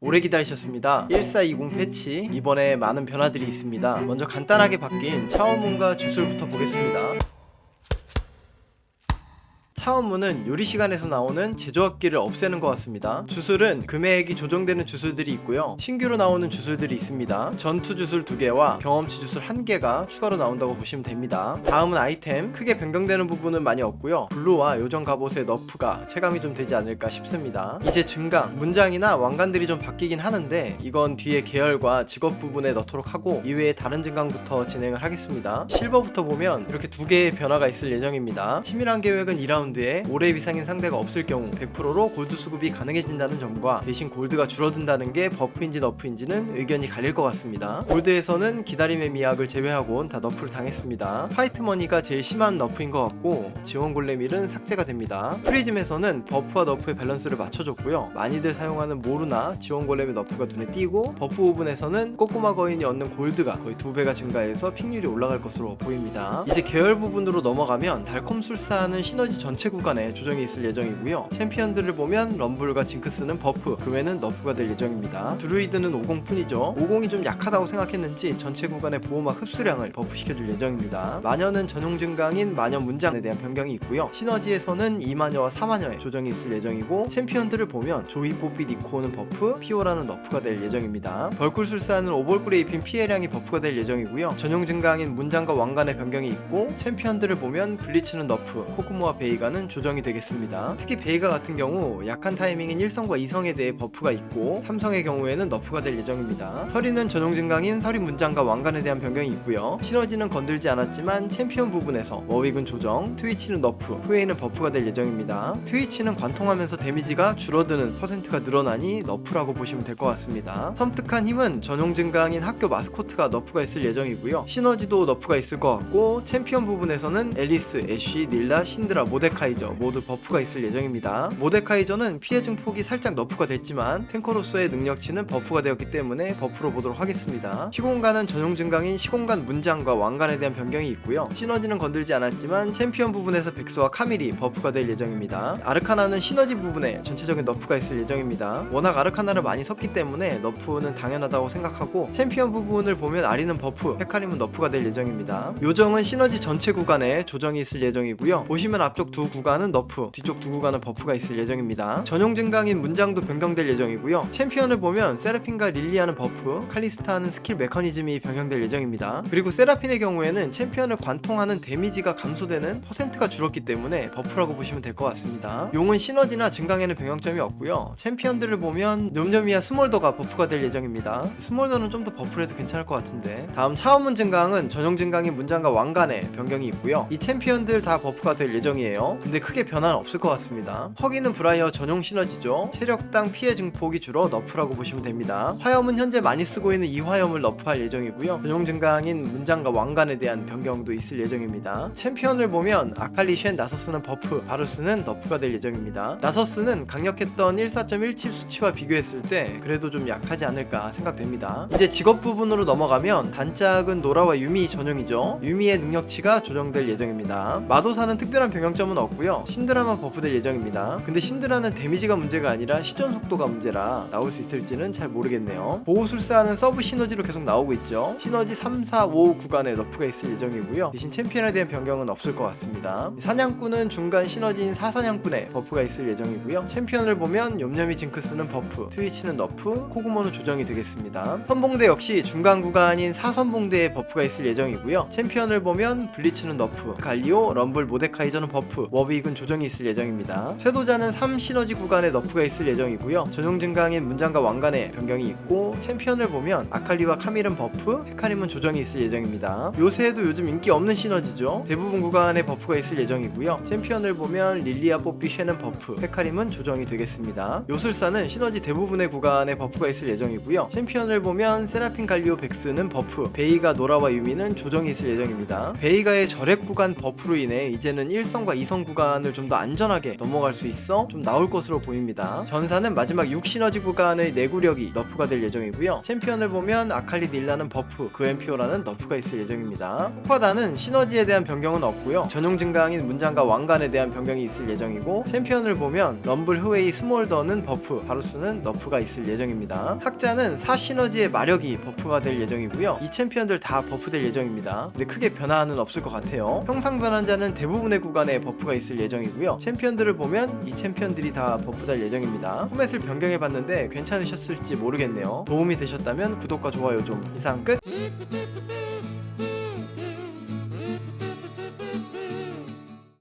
오래 기다리셨습니다. 1420 패치 이번에 많은 변화들이 있습니다. 먼저 간단하게 바뀐 차원문과 주술부터 보겠습니다. 차원문은 요리 시간에서 나오는 제조업기를 없애는 것 같습니다. 주술은 금액이 조정되는 주술들이 있고요. 신규로 나오는 주술들이 있습니다. 전투 주술 2개와 경험치 주술 1개가 추가로 나온다고 보시면 됩니다. 다음은 아이템. 크게 변경되는 부분은 많이 없고요. 블루와 요정 갑옷의 너프가 체감이 좀 되지 않을까 싶습니다. 이제 증강, 문장이나 왕관들이 좀 바뀌긴 하는데 이건 뒤에 계열과 직업 부분에 넣도록 하고 이외에 다른 증강부터 진행을 하겠습니다. 실버부터 보면 이렇게 두 개의 변화가 있을 예정입니다. 치밀한 계획은 2라운드 에 올해 비상인 상대가 없을 경우 100%로 골드 수급이 가능해진다는 점과 대신 골드가 줄어든다는 게 버프인지 너프인지는 의견이 갈릴 것 같습니다. 골드에서는 기다림의 미학을 제외하고는 다 너프를 당했습니다. 파이트 머니가 제일 심한 너프인 것 같고 지원 골렘일은 삭제가 됩니다. 프리즘에서는 버프와 너프의 밸런스를 맞춰줬고요. 많이들 사용하는 모루나 지원 골렘의 너프가 눈에 띄고 버프 부분에서는 꼬꼬마 거인이 얻는 골드가 거의 두 배가 증가해서 픽률이 올라갈 것으로 보입니다. 이제 계열 부분으로 넘어가면 달콤술사는 시너지 전체 구간에 조정이 있을 예정이고요. 챔피언들을 보면 럼블과 징크스는 버프, 그 외는 너프가 될 예정입니다. 드루이드는 50뿐이죠. 50이 좀 약하다고 생각했는지 전체 구간의 보호막 흡수량을 버프시켜줄 예정입니다. 마녀는 전용 증강인 마녀 문장에 대한 변경이 있고요. 시너지에서는 2마녀와 4마녀의 조정이 있을 예정이고 챔피언들을 보면 조이 뽀삐 니코는 버프, 피오라는 너프가 될 예정입니다. 벌꿀술사는 오벌꿀에 입힌 피해량이 버프가 될 예정이고요. 전용 증강인 문장과 왕관의 변경이 있고 챔피언들을 보면 블리츠는 너프, 코코모와 베이가 는 조정이 되겠습니다. 특히 베이가 같은 경우 약한 타이밍인 1성과 2성에 대해 버프가 있고 3성의 경우에는 너프가 될 예정입니다. 서리는 전용 증강인 서리 문장과 왕관에 대한 변경이 있고요. 시너지는 건들지 않았지만 챔피언 부분에서 워윅은 조정, 트위치는 너프, 후웨이는 버프가 될 예정입니다. 트위치는 관통하면서 데미지가 줄어드는 퍼센트가 늘어나니 너프라고 보시면 될 것 같습니다. 섬뜩한 힘은 전용 증강인 학교 마스코트가 너프가 있을 예정이고요. 시너지도 너프가 있을 것 같고 챔피언 부분에서는 앨리스, 애쉬, 닐라, 신드라, 모데카 이저 모두 버프가 있을 예정입니다. 모데카이저는 피해 증폭이 살짝 너프가 됐지만 탱커로서의 능력치는 버프가 되었기 때문에 버프로 보도록 하겠습니다. 시공간은 전용 증강인 시공간 문장과 왕관에 대한 변경이 있고요. 시너지는 건들지 않았지만 챔피언 부분에서 백스와 카밀이 버프가 될 예정입니다. 아르카나는 시너지 부분에 전체적인 너프가 있을 예정입니다. 워낙 아르카나를 많이 섞기 때문에 너프는 당연하다고 생각하고 챔피언 부분을 보면 아리는 버프, 헤카림은 너프가 될 예정입니다. 요정은 시너지 전체 구간에 조정이 있을 예정이고요. 보시면 앞쪽 두 구간은 너프, 뒤쪽 두 구간은 버프가 있을 예정입니다. 전용 증강인 문장도 변경될 예정이고요. 챔피언을 보면 세라핀과 릴리아는 버프, 칼리스타는 스킬 메커니즘이 변경될 예정입니다. 그리고 세라핀의 경우에는 챔피언을 관통하는 데미지가 감소되는 퍼센트가 줄었기 때문에 버프라고 보시면 될 것 같습니다. 용은 시너지나 증강에는 변경점이 없고요. 챔피언들을 보면 놈념이와 스몰더가 버프가 될 예정입니다. 스몰더는 좀 더 버프를 해도 괜찮을 것 같은데 다음 차원문 증강은 전용 증강인 문장과 왕관에 변경이 있고요. 이 챔피언들 다 버프가 될 예정이에요. 근데 크게 변화는 없을 것 같습니다. 허기는 브라이어 전용 시너지죠. 체력당 피해 증폭이 줄어 너프라고 보시면 됩니다. 화염은 현재 많이 쓰고 있는 이 화염을 너프할 예정이고요. 전용 증강인 문장과 왕관에 대한 변경도 있을 예정입니다. 챔피언을 보면 아칼리 쉔 나서스는 버프, 바루스는 너프가 될 예정입니다. 나서스는 강력했던 14.17 수치와 비교했을 때 그래도 좀 약하지 않을까 생각됩니다. 이제 직업 부분으로 넘어가면 단짝은 노라와 유미 전용이죠. 유미의 능력치가 조정될 예정입니다. 마도사는 특별한 변경점은 없고 요. 신드라만 버프될 예정입니다. 근데 신드라는 데미지가 문제가 아니라 시전 속도가 문제라 나올 수 있을지는 잘 모르겠네요. 보호술사는 서브 시너지로 계속 나오고 있죠. 시너지 3, 4, 5 구간에 너프가 있을 예정이고요. 대신 챔피언에 대한 변경은 없을 것 같습니다. 사냥꾼은 중간 시너지인 사사냥꾼에 버프가 있을 예정이고요. 챔피언을 보면 욤욤이 징크스는 버프, 트위치는 너프, 코구모는 조정이 되겠습니다. 선봉대 역시 중간 구간인 사선봉대에 버프가 있을 예정이고요. 챔피언을 보면 블리츠는 너프, 갈리오, 럼블, 모데카이저는 버프, 워빅은 조정이 있을 예정입니다. 쇄도자는 3 시너지 구간에 너프가 있을 예정이고요. 전용 증강인 문장과 왕관에 변경이 있고 챔피언을 보면 아칼리와 카밀은 버프, 헤카림은 조정이 있을 예정입니다. 요새에도 요즘 인기 없는 시너지죠. 대부분 구간에 버프가 있을 예정이고요. 챔피언을 보면 릴리아, 뽀삐, 쉐는 버프, 헤카림은 조정이 되겠습니다. 요술사는 시너지 대부분의 구간에 버프가 있을 예정이고요. 챔피언을 보면 세라핀 갈리오 백스는 버프, 베이가 노라와 유미는 조정이 있을 예정입니다. 베이가의 절액 구간 버프로 인해 이제는 1성과 2성 구간을 좀 더 안전하게 넘어갈 수 있어 좀 나올 것으로 보입니다. 전사는 마지막 6 시너지 구간의 내구력이 너프가 될 예정이고요. 챔피언을 보면 아칼리 닐라는 버프, 그엠피오라는 너프가 있을 예정입니다. 폭파단은 시너지에 대한 변경은 없고요. 전용 증강인 문장과 왕관에 대한 변경이 있을 예정이고 챔피언을 보면 럼블, 흐웨이, 스몰더는 버프, 바루스는 너프가 있을 예정입니다. 학자는 4 시너지의 마력이 버프가 될 예정이고요. 이 챔피언들 다 버프될 예정입니다. 근데 크게 변화는 없을 것 같아요. 형상 변환자는 대부분의 구간에 버프가 있을 예정이고요. 챔피언들을 보면 이 챔피언들이 다 버프될 예정입니다. 포맷을 변경해봤는데 괜찮으셨을지 모르겠네요. 도움이 되셨다면 구독과 좋아요 좀 이상 끝.